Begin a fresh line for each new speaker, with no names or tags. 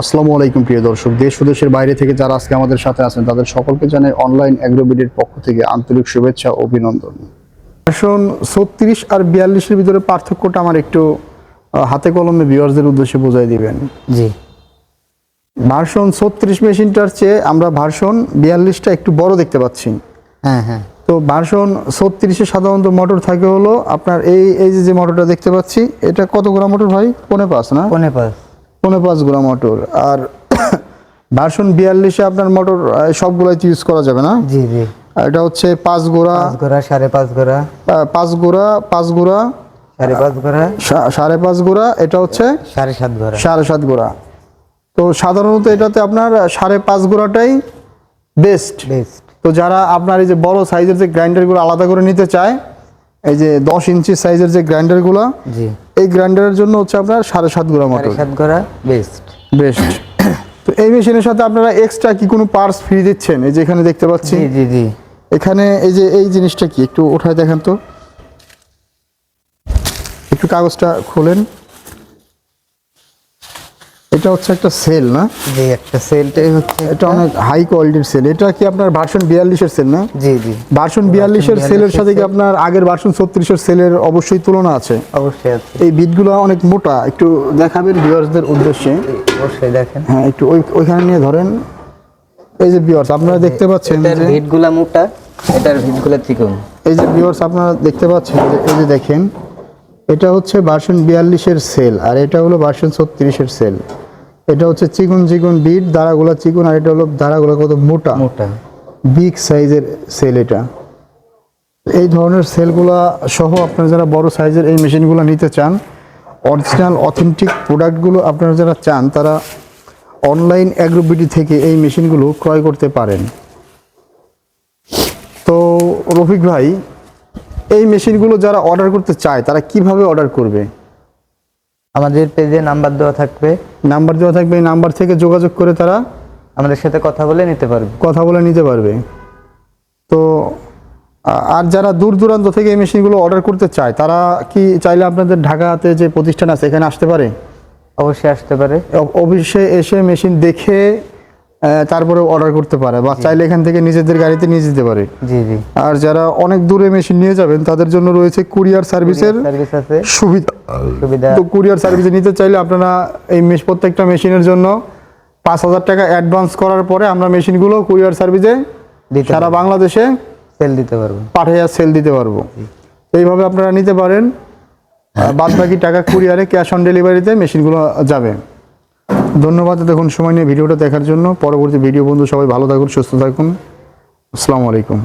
আসসালামু আলাইকুম প্রিয় দর্শক। দেশ ও দেশের বাইরে থেকে যারা আজকে আমাদের সাথে আছেন তাদের সকলকে জানাই অনলাইন অ্যাগ্রোবিডির পক্ষ থেকে আন্তরিক শুভেচ্ছা ও অভিনন্দন। আসুন ছত্রিশ আর বিয়াল্লিশের ভিতরে পার্থক্যটা আমার একটু হাতে কলমে ভিউয়ার্সদের উদ্দেশ্যে বোঝাই দিবেন।
জি।
ভার্সন ছত্রিশ মেশিনটার চেয়ে আমরা ভার্সন বিয়াল্লিশটা একটু বড় দেখতে পাচ্ছি।
হ্যাঁ হ্যাঁ।
তো ভার্সন ছত্রিশে সাধারণত মোটর থাকে হলো আপনার এই এই যে মোটরটা দেখতে পাচ্ছি এটা কত গ্রাম মোটর ভাই? পনে পাঁচ না?
কোনে পাস।
পনেরো পাঁচ গোড়া মোটর আর ভার্সন বিয়াল্লিশে আপনার মোটর সবগুলাই ইউজ করা যাবে না?
জি জি।
আর এটা হচ্ছে পাঁচ গোড়া।
গোড়া সাড়ে পাঁচ গোড়া।
পাঁচ গোড়া পাঁচ গোড়া।
সাড়ে পাঁচ গোড়া।
সাড়ে পাঁচ গোড়া এটা হচ্ছে
সাড়ে সাত গোড়া।
সাড়ে সাত গোড়া। তো সাধারণত এটাতে আপনার সাড়ে পাঁচ গোড়াটাই বেস্ট
বেস্ট
তো যারা আপনার এই যে বড় সাইজের যে গ্রাইন্ডারগুলো আলাদা করে নিতে চায় এই যে দশ ইঞ্চি সাইজের যে গ্রাইন্ডারগুলা এই গ্রাইন্ডারের জন্য হচ্ছে আপনার সাড়ে সাত গোড়া
সাড়ে
মোটর
সাত গোড়া বেস্ট
বেস্ট তো এই মেশিনের সাথে আপনারা এক্সট্রা কি কোনো পার্টস ফ্রি দিচ্ছেন? এই যে এখানে দেখতে পাচ্ছি।
জি জি জি।
এখানে এই যে এই জিনিসটা কি? একটু ওঠায় দেখেন তো। একটু কাগজটা খোলেন। এটা হচ্ছে একটা সেল না?
জি একটা সেলটাই হচ্ছে
এটা অনেক হাই কোয়ালিটির সেল। এটা কি আপনার ভার্সন বিয়াল্লিশের সেল না?
জি জি।
ভার্সন বিয়াল্লিশের সেলের সাথে কি আপনার আগের ভার্সন ছত্রিশের সেলের অবশ্যই তুলনা আছে?
অবশ্যই আছে।
এই বিটগুলো অনেক মোটা। একটু দেখাবেন ভিউয়ার্সদের উদ্দেশ্যে।
অবশ্যই দেখেন।
হ্যাঁ একটু ওই ওইখানে নিয়ে ধরেন। এই যে ভিউয়ার্স আপনারা দেখতে পাচ্ছেন যে
ভিটগুলা মোটা এটার ভিটগুলা চিকন।
এই যে ভিউয়ার্স আপনারা দেখতে পাচ্ছেন যে এই যে দেখেন এটা হচ্ছে ভার্সন বিয়াল্লিশের সেল আর এটা হলো ভার্সন ছত্রিশের সেল। এটা হচ্ছে চিকন চিকন বিট দাঁড়াগুলো চিকন আর এটা হলো দাঁড়াগুলো কত মোটা।
মোটা।
বিগ সাইজের সেল এটা। এই ধরনের সেলগুলা সহ আপনারা যারা বড় সাইজের এই মেশিনগুলো নিতে চান অরিজিনাল অথেন্টিক প্রোডাক্টগুলো আপনারা যারা চান তারা অনলাইন অ্যাগ্রোবিটি থেকে এই মেশিনগুলো ক্রয় করতে পারেন। তো রফিক ভাই এই মেশিনগুলো যারা অর্ডার করতে চায় তারা কীভাবে অর্ডার করবে?
আমাদের পেজে নাম্বার দেওয়া থাকবে।
নাম্বার দেওয়া থাকবে এই নাম্বার থেকে যোগাযোগ করে তারা
আমাদের সাথে কথা বলে নিতে পারবে।
কথা বলে নিতে পারবে। তো আর যারা দূর দূরান্ত থেকে এই মেশিনগুলো অর্ডার করতে চায় তারা কি চাইলে আপনাদের ঢাকাতে যে প্রতিষ্ঠান আছে এখানে আসতে পারে?
অবশ্যই আসতে পারে।
অবশ্যই অফিসে এসে মেশিন দেখে তারপরে অর্ডার করতে পারে বা চাইলে এখান থেকে নিজেদের গাড়িতে নিয়ে যেতে পারে।
জি জি।
আর যারা অনেক দূরে মেশিন নিয়ে যাবেন তাদের জন্য রয়েছে কুরিয়ার সার্ভিসের সুবিধা।
সুবিধা।
তো কুরিয়ার সার্ভিসে নিতে চাইলে আপনারা এই মেশ প্রত্যেকটা মেশিনের জন্য পাঁচ হাজার টাকা অ্যাডভান্স করার পরে আমরা মেশিনগুলো কুরিয়ার সার্ভিসে সারা বাংলাদেশে
সেল দিতে পারব।
পাঠিয়ে সেল দিতে পারব। এইভাবে আপনারা নিতে পারেন। বাদ বাকি টাকা কুরিয়ারে ক্যাশ অন ডেলিভারিতে মেশিনগুলো যাবে। ধন্যবাদ, দেখুন সময় নিয়ে ভিডিওটা দেখার জন্য। পরবর্তী ভিডিও বন্ধু সবাই ভালো থাকুন, সুস্থ থাকুন। আসসালামু আলাইকুম।